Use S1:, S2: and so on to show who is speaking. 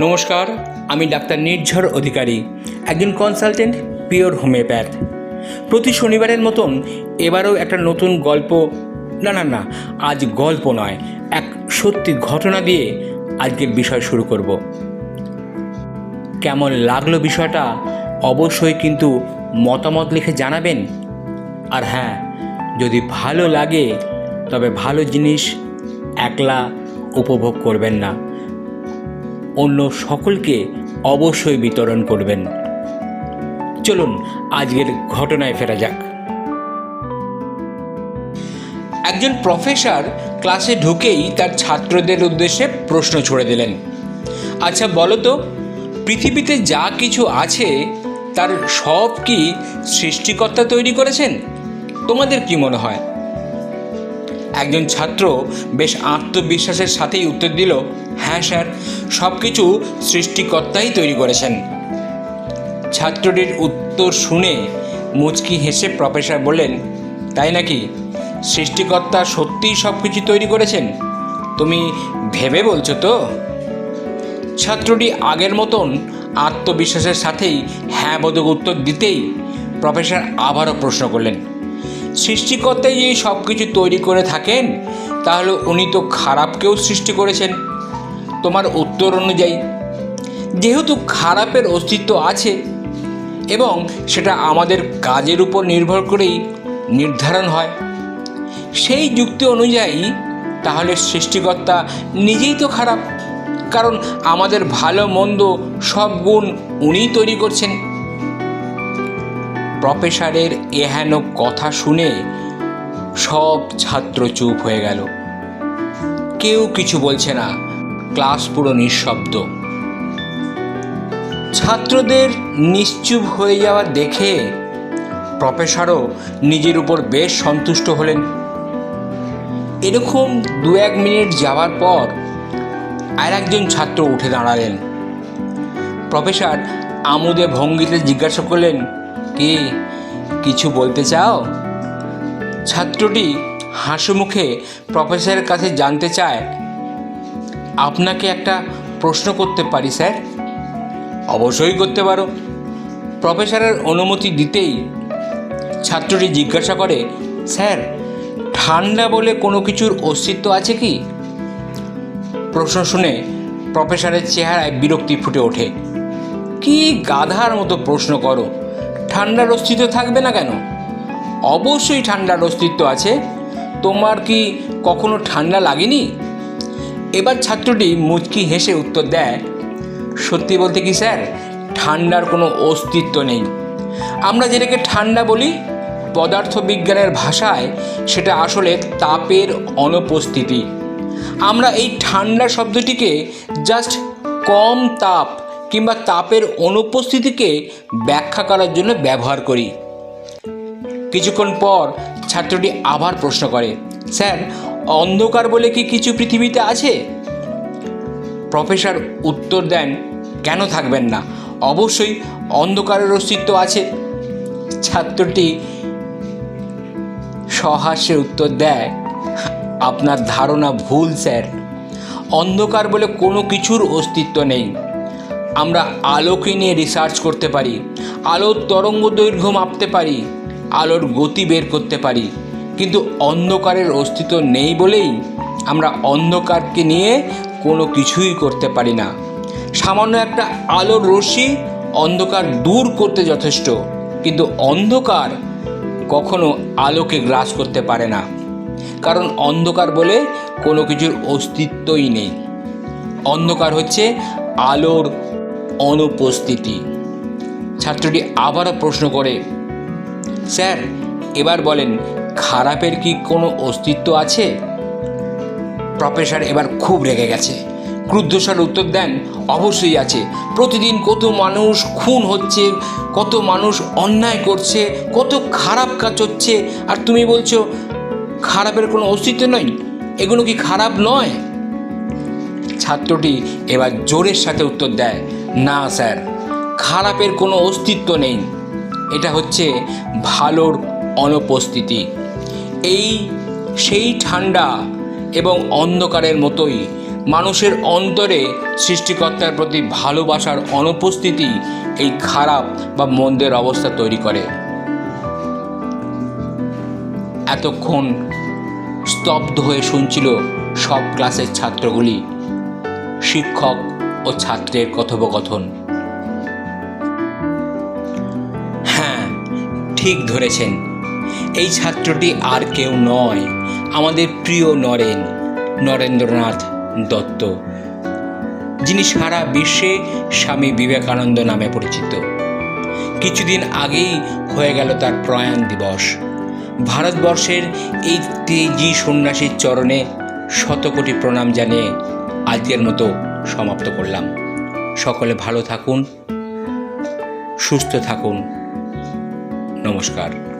S1: নমস্কার, আমি ডাক্তার নির্ঝর অধিকারী, একজন কনসালটেন্ট পিওর হোমিওপ্যাথ প্রতি শনিবারের মতন এবারও একটা নতুন গল্প, না না না, আজ গল্প নয়, এক সত্যি ঘটনা দিয়ে আজকের বিষয় শুরু করব। কেমন লাগল বিষয়টা? অবশ্যই কিন্তু মতামত লিখে জানাবেন। আর হ্যাঁ যদি ভালো লাগে, তবে ভালো জিনিস একলা উপভোগ করবেন না। অন্য সকলকে অবশ্যই বিতরণ করবেন। চলুন, আজকের ঘটনায় ফেরা যাক। একজন প্রফেসর ক্লাসে ঢুকেই তার ছাত্রদের উদ্দেশ্যে প্রশ্ন ছুড়ে দিলেন। আচ্ছা বলো তো, পৃথিবীতে যা কিছু আছে, তার সব কি সৃষ্টিকর্তা তৈরি করেছেন? তোমাদের কি মনে হয়? একজন ছাত্র বেশ আত্মবিশ্বাসের সাথেই উত্তর দিল হ্যাঁ স্যার সব কিছু সৃষ্টিকর্তাই তৈরি করেছেন। ছাত্রটির উত্তর শুনে মুচকি হেসে প্রফেসর বললেন, তাই নাকি? সৃষ্টিকর্তা সত্যিই সব কিছু তৈরি করেছেন? তুমি ভেবে বলছো তো? ছাত্রটি আগের মতন আত্মবিশ্বাসের সাথেই হ্যাঁ বোধক উত্তর দিতেই প্রফেসর আবারও প্রশ্ন করলেন সৃষ্টিকর্তাই যদি সব কিছু তৈরি করে থাকেন, তাহলে উনি তো খারাপকেও সৃষ্টি করেছেন। তোমার উত্তর অনুযায়ী, যেহেতু খারাপের অস্তিত্ব আছে, এবং সেটা আমাদের কাজের উপর নির্ভর করেই নির্ধারণ হয়, সেই যুক্তি অনুযায়ী তাহলে সৃষ্টিকর্তা নিজেই তো খারাপ, কারণ আমাদের ভালো মন্দ সব গুণ উনিই তৈরি করছেন। প্রফেসরের এহেন কথা শুনে সব ছাত্র চুপ হয়ে গেল। কেউ কিছু বলছে না, ক্লাস পুরো নিঃশব্দ। ছাত্রদের নিশ্চুপ হয়ে যাওয়া দেখে প্রফেসরও নিজের উপর বেশ সন্তুষ্ট হলেন। এরকম দু এক মিনিট যাওয়ার পর আর একজন ছাত্র উঠে দাঁড়ালেন। প্রফেসর আমোদে ভঙ্গিতে জিজ্ঞাসা করলেন কি? কিছু বলতে চাও? ছাত্রটি হাসি মুখে প্রফেসরের কাছে জানতে চায়, আপনাকে একটা প্রশ্ন করতে পারি, স্যার? অবশ্যই করতে পারো। প্রফেসরের অনুমতি দিতেই ছাত্রটি জিজ্ঞাসা করে, স্যার, ঠান্ডা বলে কোনো কিছুর অস্তিত্ব আছে কি? প্রশ্ন শুনে প্রফেসরের চেহারায় বিরক্তি ফুটে ওঠে, কি গাধার মতো প্রশ্ন করো? ঠান্ডার অস্তিত্ব থাকবে না কেন? অবশ্যই ঠান্ডার অস্তিত্ব আছে। তোমার কি কখনো ঠান্ডা লাগেনি? এবার ছাত্রটি মুচকি হেসে উত্তর দেয়, সত্যি বলতে কি স্যার, ঠান্ডার কোনো অস্তিত্ব নেই। আমরা যেটাকে ঠান্ডা বলি, পদার্থবিজ্ঞানের ভাষায় সেটা আসলে তাপের অনুপস্থিতি। আমরা এই ঠান্ডা শব্দটিকে জাস্ট কম তাপ কিংবা তাপের অনুপস্থিতিকে ব্যাখ্যা করার জন্য ব্যবহার করি। কিছুক্ষণ পর ছাত্রটি আবার প্রশ্ন করে, স্যার, অন্ধকার বলে কি কিছু পৃথিবীতে আছে? প্রফেসর উত্তর দেন, কেন থাকবেন না? অবশ্যই অন্ধকারের অস্তিত্ব আছে। ছাত্রটি সহাস্যে উত্তর দেয়, আপনার ধারণা ভুল, স্যার। অন্ধকার বলে কোনো কিছুর অস্তিত্ব নেই। আমরা আলোকে নিয়ে রিসার্চ করতে পারি, আলোর তরঙ্গ দৈর্ঘ্য মাপতে পারি, আলোর গতি বের করতে পারি। কিন্তু অন্ধকারের অস্তিত্ব নেই বলেই আমরা অন্ধকারকে নিয়ে কোনো কিছুই করতে পারি না। সামান্য একটা আলোর রশ্মি অন্ধকার দূর করতে যথেষ্ট, কিন্তু অন্ধকার কখনো আলোকে গ্রাস করতে পারে না। কারণ অন্ধকার বলে কোনো কিছুর অস্তিত্বই নেই। অন্ধকার হচ্ছে আলোর অনুপস্থিতি। ছাত্রটি আবারও প্রশ্ন করে, স্যার, এবার বলেন, খারাপের কি কোনো অস্তিত্ব আছে? প্রফেসর এবার খুব রেগে গেছে। ক্রুদ্ধস্বর উত্তর দেন, অবশ্যই আছে। প্রতিদিন কত মানুষ খুন হচ্ছে, কত মানুষ অন্যায় করছে, কত খারাপ কাজ হচ্ছে, আর তুমি বলছো, খারাপের কোনো অস্তিত্ব নয়? এগুলো কি খারাপ নয়? ছাত্রটি এবার জোরের সাথে উত্তর দেয় না, স্যার। খারাপের কোনো অস্তিত্ব নেই। এটা হচ্ছে ভালোর অনুপস্থিতি। এই সেই ঠান্ডা এবং অন্ধকারের মতোই মানুষের অন্তরে সৃষ্টিকর্তার প্রতি ভালোবাসার অনুপস্থিতি এই খারাপ বা মন্দের অবস্থা তৈরি করে। এতক্ষণ স্তব্ধ হয়ে শুনছিল সব ক্লাসের ছাত্রগুলি। শিক্ষক ও ছাত্রের কথোপকথন। হ্যাঁ ঠিক ধরেছেন। এই ছাত্রটি আর কেউ নয়, আমাদের প্রিয় নরেন, নরেন্দ্রনাথ দত্ত, যিনি সারা বিশ্বে স্বামী বিবেকানন্দ নামে পরিচিত। কিছুদিন আগেই হয়ে গেল তার প্রয়াণ দিবস। ভারতবর্ষের এই তেজি সন্ন্যাসীর চরণে শতকোটি প্রণাম জানিয়ে আজকের মতো সমাপ্ত করলাম। সকলে ভালো থাকুন সুস্থ থাকুন। নমস্কার।